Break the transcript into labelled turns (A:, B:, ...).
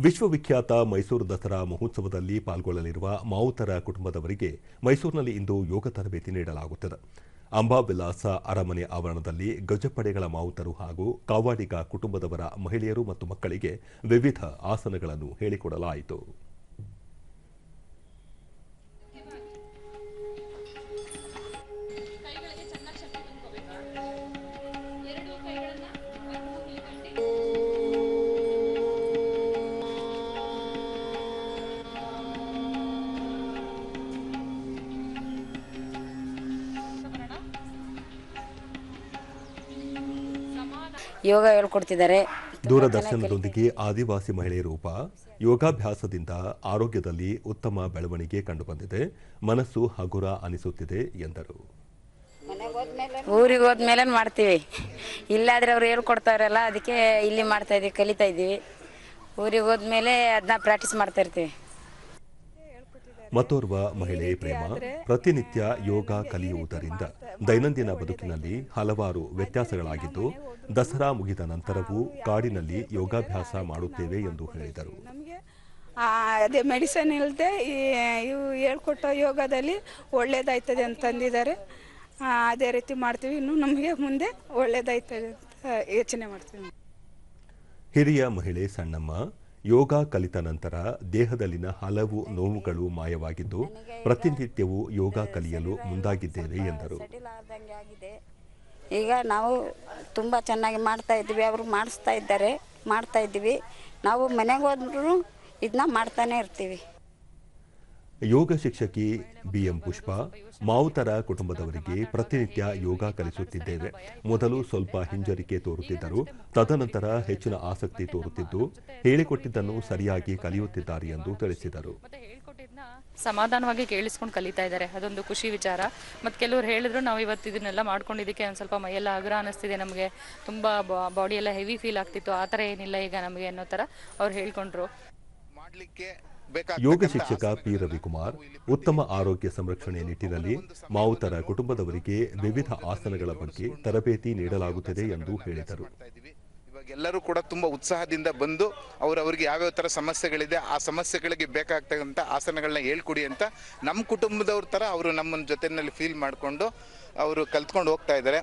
A: ವಿಶ್ವವಿಖ್ಯಾತ ಮೈಸೂರು ದಸರಾ ಮಹೋತ್ಸವದಲ್ಲಿ ಪಾಲ್ಗೊಳ್ಳಲಿರುವ ಮಾವುತರ ಕುಟುಂಬದವರಿಗೆ ಮೈಸೂರಿನಲ್ಲಿ ಇಂದು ಯೋಗ ತರಬೇತಿ ನೀಡಲಾಗುತ್ತದೆ. ಅಂಬಾವಿಲಾಸ ಅರಮನೆ ಆವರಣದಲ್ಲಿ ಗಜಪಡೆಗಳ ಮಾವುತರು ಹಾಗೂ ಕಾವಾಡಿಗ ಕುಟುಂಬದವರ ಮಹಿಳೆಯರು ಮತ್ತು ಮಕ್ಕಳಿಗೆ ವಿವಿಧ ಆಸನಗಳನ್ನು ಹೇಳಿಕೊಡಲಾಯಿತು.
B: ಯೋಗ ಹೇಳ್ಕೊಡ್ತಿದ್ದಾರೆ.
A: ದೂರದರ್ಶನದೊಂದಿಗೆ ಆದಿವಾಸಿ ಮಹಿಳೆಯ ರೂಪ ಯೋಗಾಭ್ಯಾಸದಿಂದ ಆರೋಗ್ಯದಲ್ಲಿ ಉತ್ತಮ ಬೆಳವಣಿಗೆ ಕಂಡುಬಂದಿದೆ. ಮನಸ್ಸು ಹಗುರ ಅನಿಸುತ್ತಿದೆ ಎಂದರು.
B: ಊರಿಗೆ ಹೋದ್ಮೇಲೆ ಮಾಡ್ತೀವಿ. ಇಲ್ಲಾದ್ರೆ ಅವ್ರು ಹೇಳ್ಕೊಡ್ತಾರಲ್ಲ ಅದಕ್ಕೆ ಇಲ್ಲಿ ಮಾಡ್ತಾ ಇದೀವಿ ಕಲಿತಾ ಇದ್ದೀವಿ ಊರಿಗೆ ಹೋದ್ಮೇಲೆ ಅದನ್ನ ಪ್ರಾಕ್ಟೀಸ್ ಮಾಡ್ತಾ ಇರ್ತೀವಿ.
A: ಮತ್ತೋರ್ವ ಮಹಿಳೆ ಪ್ರೇಮ ಪ್ರತಿನಿತ್ಯ ಯೋಗ ಕಲಿಯುವುದರಿಂದ ದೈನಂದಿನ ಬದುಕಿನಲ್ಲಿ ಹಲವಾರು ವ್ಯತ್ಯಾಸಗಳಾಗಿದ್ದು ದಸರಾ ಮುಗಿದ ನಂತರವೂ ಕಾಡಿನಲ್ಲಿ ಯೋಗಾಭ್ಯಾಸ ಮಾಡುತ್ತೇವೆ ಎಂದು ಹೇಳಿದರು.
C: ಅದೇ ಮೆಡಿಸನ್ ಇಲ್ಲದೆ ಇವು ಹೇಳ್ಕೊಟ್ಟ ಯೋಗದಲ್ಲಿ ಒಳ್ಳೇದಾಯ್ತದೆ ಅಂತಂದಿದ್ದಾರೆ ಅದೇ ರೀತಿ ಮಾಡ್ತೀವಿ. ಇನ್ನು ನಮಗೆ ಮುಂದೆ ಒಳ್ಳೇದಾಯ್ತದೆ ಅಂತ ಯೋಚನೆ ಮಾಡ್ತೀವಿ.
A: ಹಿರಿಯ ಮಹಿಳೆ ಸಣ್ಣಮ್ಮ ಯೋಗ ಕಲಿತ ನಂತರ ದೇಹದಲ್ಲಿನ ಹಲವು ನೋವುಗಳು ಮಾಯವಾಗಿದ್ದು ಪ್ರತಿನಿತ್ಯವೂ ಯೋಗ ಕಲಿಯಲು ಮುಂದಾಗಿದ್ದೇನೆ ಎಂದರು.
B: ಈಗ ನಾವು ತುಂಬ ಚೆನ್ನಾಗಿ ಮಾಡ್ತಾ ಇದ್ದೀವಿ, ಅವರು ಮಾಡಿಸ್ತಾ ಇದ್ದಾರೆ, ಮಾಡ್ತಾ ಇದ್ದೀವಿ. ನಾವು ಮನೆಗೆ ಹೋದ್ರೂ ಇದನ್ನ ಮಾಡ್ತಾನೆ ಇರ್ತೀವಿ.
A: ಯೋಗ ಶಿಕ್ಷಕಿ ಬಿಎಂ ಪುಷ್ಪ, ಮಾವುತರ ಕುಟುಂಬದವರಿಗೆ ಪ್ರತಿನಿತ್ಯ ಯೋಗ ಕಲಿಸುತ್ತಿದ್ದೇವೆ. ಮೊದಲು ಸ್ವಲ್ಪ ಹಿಂಜರಿಕೆ ತೋರುತ್ತಿದ್ದರು, ತದನಂತರ ಹೆಚ್ಚಿನ ಆಸಕ್ತಿ ತೋರುತ್ತಿದ್ದು, ಹೇಳಿಕೊಟ್ಟಿದ್ದನ್ನು ಸರಿಯಾಗಿ ಕಲಿಯುತ್ತಿದ್ದಾರೆ ಎಂದು ತಿಳಿಸಿದರು.
D: ಸಮಾಧಾನವಾಗಿ ಕೇಳಿಸ್ಕೊಂಡು ಕಲಿತಾ ಇದ್ದಾರೆ, ಅದೊಂದು ಖುಷಿ ವಿಚಾರ. ಮತ್ತು ಕೆಲವರು ಹೇಳಿದ್ರು, ನಾವು ಇವತ್ತು ಇದನ್ನೆಲ್ಲ ಮಾಡ್ಕೊಂಡಿದ್ದಕ್ಕೆ ಒಂದು ಸ್ವಲ್ಪ ಮೈಯೆಲ್ಲ ಹಗುರ ಅನಿಸ್ತಿದೆ ನಮಗೆ. ತುಂಬ ಬಾಡಿ ಎಲ್ಲ ಹೆವಿ ಫೀಲ್ ಆಗ್ತಿತ್ತು, ಆ ಥರ ಏನಿಲ್ಲ ಈಗ ನಮಗೆ ಅನ್ನೋ ಥರ ಅವ್ರು ಹೇಳ್ಕೊಂಡ್ರು.
A: ಯೋಗ ಶಿಕ್ಷಕ ಪಿ. ರವಿಕುಮಾರ್ ಉತ್ತಮ ಆರೋಗ್ಯ ಸಂರಕ್ಷಣೆ ನಿಟ್ಟಿನಲ್ಲಿ ಮಾವುತರ ಕುಟುಂಬದವರಿಗೆ ವಿವಿಧ ಆಸನಗಳ ಬಗ್ಗೆ ತರಬೇತಿ ನೀಡಲಾಗುತ್ತಿದೆ ಎಂದು ಹೇಳಿದರು.
E: ಇವಾಗ ಎಲ್ಲರೂ ಕೂಡ ತುಂಬಾ ಉತ್ಸಾಹದಿಂದ ಬಂದು ಅವ್ರವ್ರಿಗೆ ಯಾವ್ಯಾವ ತರ ಸಮಸ್ಯೆಗಳಿದೆ ಆ ಸಮಸ್ಯೆಗಳಿಗೆ ಬೇಕಾಗ್ತಕ್ಕಂಥ ಆಸನಗಳನ್ನ ಹೇಳ್ಕೊಡಿ ಅಂತ ನಮ್ಮ ಕುಟುಂಬದವ್ರ ತರ ಅವರು ನಮ್ಮ ಜೊತೆಯಲ್ಲಿ ಫೀಲ್ ಮಾಡಿಕೊಂಡು ಅವರು ಕಲ್ತ್ಕೊಂಡು ಹೋಗ್ತಾ ಇದ್ದಾರೆ.